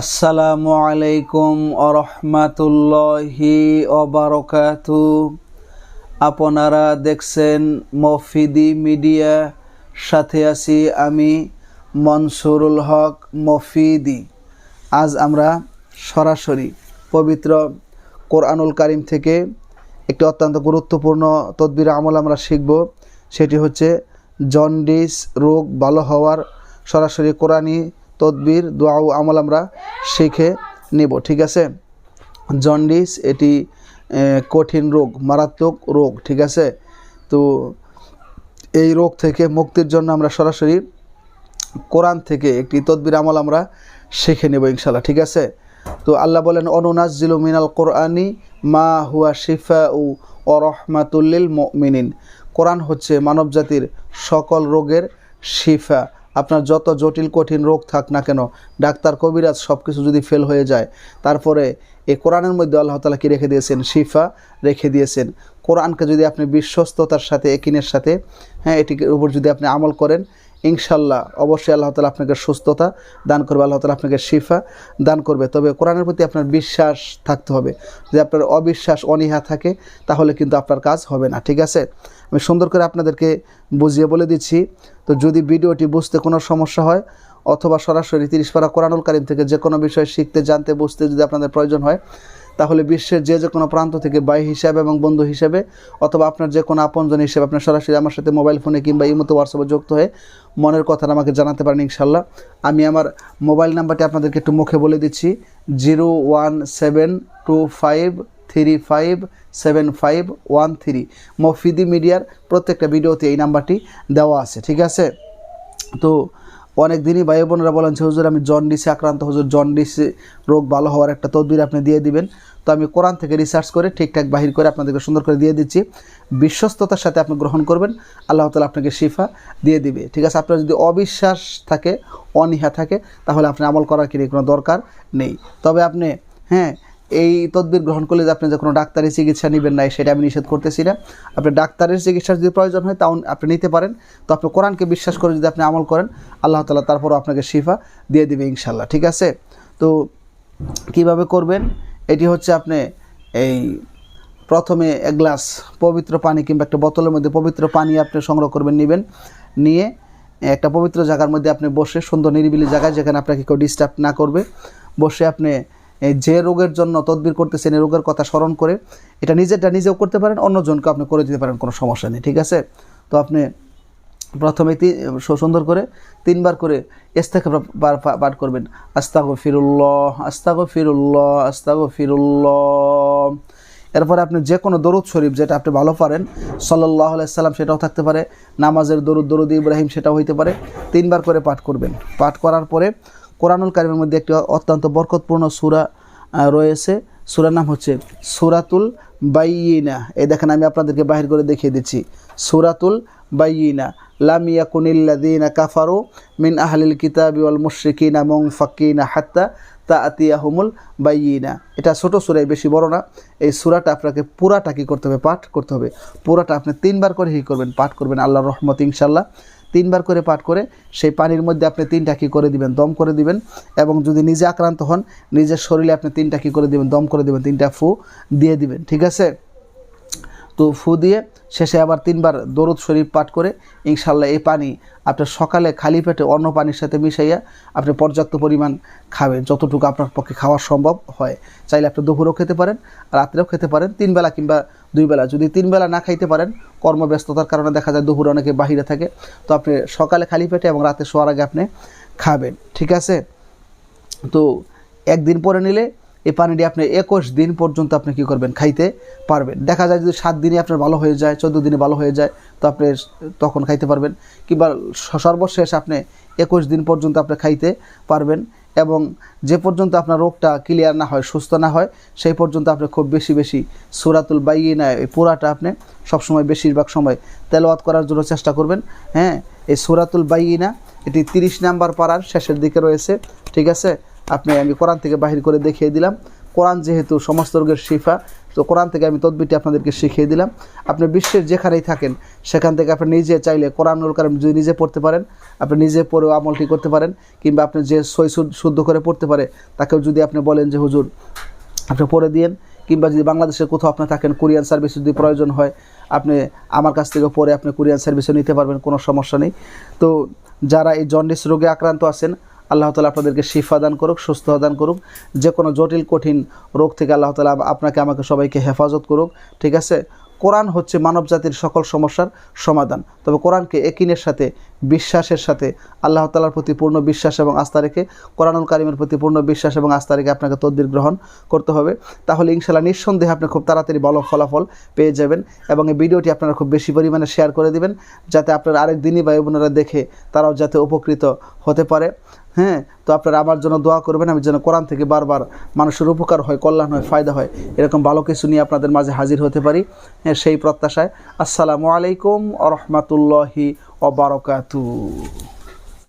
আসসালামু আলাইকুম আরহামাতুল্লাহি অবারকাতু আপনারা দেখছেন মফিদি মিডিয়া, সাথে আছি আমি মনসুরুল হক মফিদি। আজ আমরা সরাসরি পবিত্র কোরআনুল কারিম থেকে একটি অত্যন্ত গুরুত্বপূর্ণ তদবির আমল আমরা শিখব। সেটি হচ্ছে জন্ডিস রোগ ভালো হওয়ার সরাসরি কোরআনী তদবির, দোয়া ও আমল আমরা শিখে নেব, ঠিক আছে? জন্ডিস এটি কঠিন রোগ, মারাত্মক রোগ, ঠিক আছে? তো এই রোগ থেকে মুক্তির জন্য আমরা সরাসরি কোরআন থেকে একটি তদবির আমল আমরা শিখে নেব ইনশাল্লাহ ঠিক আছে? তো আল্লাহ বলেন অনুনাজিলু মিনাল কোরআনি মা হুয়া শিফা উ অরহমাতুল্লিল মিনিন কোরআন হচ্ছে মানবজাতির সকল রোগের শিফা আপনার যত জটিল, কঠিন রোগ থাক না কেন, ডাক্তার, কবিরাজ সব কিছু যদি ফেল হয়ে যায়, তারপরে এই কোরআনের মধ্যে আল্লাহ তালা কি রেখে দিয়েছেন? শিফা রেখে দিয়েছেন। কোরআনকে যদি আপনি বিশ্বস্ততার সাথে একিনের সাথে হ্যাঁ এটির উপর যদি আপনি আমল করেন ইনশাল্লাহ অবশ্যই আল্লাহ তালা আপনাকে সুস্থতা দান করবে, আল্লাহ তালা আপনাকে শিফা দান করবে। তবে কোরআনের প্রতি আপনার বিশ্বাস থাকতে হবে। যদি আপনার অবিশ্বাস অনীহা থাকে, তাহলে কিন্তু আপনার কাজ হবে না, ঠিক আছে? আমি সুন্দর করে আপনাদেরকে বুঝিয়ে বলে দিচ্ছি, তো যদি ভিডিওটি বুঝতে কোনো সমস্যা হয়, অথবা সরাসরি তিরিশ পারা কোরআনুল কারিম থেকে যে কোনো বিষয় শিখতে, জানতে, বুঝতে যদি আপনাদের প্রয়োজন হয় তাহলে বিশ্বের যে যে কোনো প্রান্ত থেকে বাই হিসাবে এবং বন্ধু হিসেবে অথবা আপনার যে কোনো আপনজন হিসেবে আপনার সরাসরি আমার সাথে মোবাইল ফোনে কিংবা ইমতো হোয়াটসঅ্যাপে যুক্ত হয়ে মনের কথাটা আমাকে জানাতে পারেন ইনশাল্লাহ আমি আমার মোবাইল নাম্বারটি আপনাদেরকে একটু মুখে বলে দিচ্ছি। Zero one seven two five three five seven five one three. মফিদি মিডিয়ার প্রত্যেকটা ভিডিওতে এই নাম্বারটি দেওয়া আছে, ঠিক আছে? তো অনেক দিনই ভাই বোনেরা বলেন যে, হুজুর, আমি জন্ডিসে আক্রান্ত, হুজুর জন্ডিসে রোগ ভালো হওয়ার একটা তদবির আপনি দিয়ে দিবেন। তো আমি কোরআন থেকে রিসার্চ করে, ঠিকঠাক বাহির করে আপনাদেরকে সুন্দর করে দিয়ে দিচ্ছি। বিশ্বস্ততার সাথে আপনি গ্রহণ করবেন, আল্লাহ তালা আপনাকে শিফা দিয়ে দিবে। ঠিক আছে, আপনার যদি অবিশ্বাস থাকে, অনীহা থাকে, তাহলে আপনি আমল করার কি কোনো দরকার নেই। তবে আপনি হ্যাঁ এই তদবির গ্রহণ করলে যে আপনি যে কোনো ডাক্তারি চিকিৎসা নেবেন না সেটা আমি নিষেধ করতেছি না। আপনি ডাক্তারের চিকিৎসার যদি প্রয়োজন হয়, তাও আপনি নিতে পারেন। তো আপনি কোরআনকে বিশ্বাস করে যদি আপনি আমল করেন, আল্লাহ তালা তারপরও আপনাকে শিফা দিয়ে দেবে ইনশাল্লাহ ঠিক আছে? তো কীভাবে করবেন? এটি হচ্ছে আপনি এই প্রথমে এক গ্লাস পবিত্র পানি কিংবা একটা বোতলের মধ্যে পবিত্র পানি আপনি সংগ্রহ করবেন, নেবেন। নিয়ে একটা পবিত্র জায়গার মধ্যে আপনি বসে সুন্দর নিরিবিলি জায়গায় যেখানে আপনাকে কেউ ডিস্টার্ব না করবে, বসে আপনি যে রোগের জন্য তদবির করতেছেন এই রোগের কথা স্মরণ করে এটা নিজেরটা নিজেও করতে পারেন, অন্যজনকে আপনি করে দিতে পারেন, কোনো সমস্যা নেই, ঠিক আছে? তো আপনি প্রথমে সুন্দর করে তিনবার করে থেকে পাঠ করবেন। আস্তাগো ফিরুল্লাহ আস্তাগো ফিরুল্লাহ আস্তাগো ফিরুল্লাহ এরপরে আপনি যে কোনো দরুদ শরীফ যেটা আপনি ভালো পারেন সাল্লাহ সাল্লাম সেটাও থাকতে পারে, নামাজের দরুদ দরুদ ইব্রাহিম সেটাও হইতে পারে। তিনবার করে পাঠ করবেন। পাঠ করার পরে কোরআনুল কারিমের মধ্যে একটি অত্যন্ত বরকতপূর্ণ সুরা রয়েছে। সুরার নাম হচ্ছে সুরাতুল বাইয়িনা। এই দেখেন, আমি আপনাদেরকে বাহির করে দেখিয়ে দিচ্ছি। সুরাতুল বাইয়িনা। লাম ইয়াকুনিল্লাযীনা কাফারু মিন আহলিল কিতাবি ওয়াল মুশরিকিনা মুনফাকিনা হাত্তা তাআতিয়াহুমুল বাইয়িনা। এটা ছোট সূরাই, বেশি বড় না। এই সূরাটা আপনাকে পুরাটা কী করতে হবে? পাঠ করতে হবে। পুরাটা আপনি তিনবার করে হি করবেন, পাঠ করবেন। আল্লাহর রহমত ইনশাল্লাহ তিনবার করে পাঠ করে সেই পানির মধ্যে আপনি তিনটা কি করে দিবেন? দম করে দিবেন এবং যদি নিজে আক্রান্ত হন, নিজের শরীরে আপনি তিনটা কি করে দিবেন? দম করে দিবেন, তিনটা ফু দিয়ে দিবেন, ঠিক আছে? তো ফু দিয়ে শেষে আবার তিনবার দরুদ শরীফ পাঠ করে ইনশাল্লাহ এই পানি আপনার সকালে খালি পেটে অন্য পানির সাথে মিশাইয়া আপনি পর্যাপ্ত পরিমাণ খাবেন, যতটুকু আপনার পক্ষে খাওয়া সম্ভব হয়। চাইলে আপনি দুপুরেও খেতে পারেন, রাত্রেও খেতে পারেন তিন বেলা কিংবা দুই বেলা। যদি তিন বেলা না খাইতে পারেন, কর্মব্যস্ততার কারণে দেখা যায় দুপুরে অনেকে বাহিরে থাকে। তো আপনি সকালে খালি পেটে এবং রাতে শোয়ার আগে আপনি খাবেন, ঠিক আছে? তো একদিন পরে নিলে এই পানিটি আপনি একুশ দিন পর্যন্ত আপনি কী করবেন? খাইতে পারবেন। দেখা যায় যদি সাত দিনে আপনার ভালো হয়ে যায়, চোদ্দ দিনে ভালো হয়ে যায়, তো আপনি তখন খাইতে পারবেন। কিংবা সর্বশেষ আপনি একুশ দিন পর্যন্ত আপনি খাইতে পারবেন। এবং যে পর্যন্ত আপনার রোগটা ক্লিয়ার না হয়, সুস্থ না হয়, সেই পর্যন্ত আপনি খুব বেশি বেশি সুরাতুল বাইয়িনা, এই পুরাটা আপনি সবসময় বেশিরভাগ সময় তেলওয়াত করার জন্য চেষ্টা করবেন। হ্যাঁ এই সুরাতুল বাইয়েনা, এটি তিরিশ নাম্বার পাড়ার শেষের দিকে রয়েছে, ঠিক আছে? আপনি, আমি কোরআন থেকে বাহির করে দেখিয়ে দিলাম। কোরআন যেহেতু সমস্ত রোগের শিফা তো কোরআন থেকে আমি তদবিরটি আপনাদেরকে শিখিয়ে দিলাম। আপনি বিশ্বের যেখানেই থাকেন, সেখান থেকে আপনি নিজে চাইলে কোরআনুল কারিম যদি নিজে পড়তে পারেন, আপনি নিজে পড়েও আমলটি করতে পারেন, কিংবা আপনি যে সই শুদ্ধ- শুদ্ধ করে পড়তে পারে, তাকেও যদি আপনি বলেন যে, হুজুর, আপনি পড়ে দিয়েন। কিংবা যদি বাংলাদেশের কোথাও আপনি থাকেন, কোরিয়ান সার্ভিস যদি প্রয়োজন হয়, আপনি আমার কাছ থেকে পরে আপনি কোরিয়ান সার্ভিসও নিতে পারবেন, কোনো সমস্যা নেই। তো যারা এই জন্ডিস রোগে আক্রান্ত আছেন আল্লাহ তালা আপনাদেরকে শিফা দান করুক সুস্থ দান করুক। যে কোনো জটিল, কঠিন রোগ থেকে আল্লাহ তালা আপনাকে, আমাকে সবাইকে হেফাজত করুক, ঠিক আছে? কোরআন হচ্ছে মানব জাতির সকল সমস্যার সমাধান। তবে কোরআনকে একিনের সাথে বিশ্বাসের সাথে আল্লাহ তালার প্রতি পূর্ণ বিশ্বাস এবং আস্থা রেখে কোরআনুল কারিমের প্রতি পূর্ণ বিশ্বাস এবং আস্থা রেখে আপনাকে তদবির গ্রহণ করতে হবে। তাহলে ইনশাল্লাহ নিঃসন্দেহে আপনি খুব তাড়াতাড়ি ভালো ফলাফল পেয়ে যাবেন এবং এই ভিডিওটি আপনারা খুব বেশি পরিমাণে শেয়ার করে দিবেন যাতে আপনার আরেক দিনই ভাই বোনেরা দেখে তারাও যাতে উপকৃত হতে পারে। হ্যাঁ তো আপনারা আমার জন্য দোয়া করবেন, আমি যেন কোরআন থেকে বারবার মানুষের উপকার হয়, কল্যাণ হয়, ফায়দা হয়, এরকম ভালো কিছু নিয়ে আপনাদের মাঝে হাজির হতে পারি হ্যাঁ সেই প্রত্যাশায়। আসসালামু আলাইকুম আ রহমতুল্লাহি অবরকাতু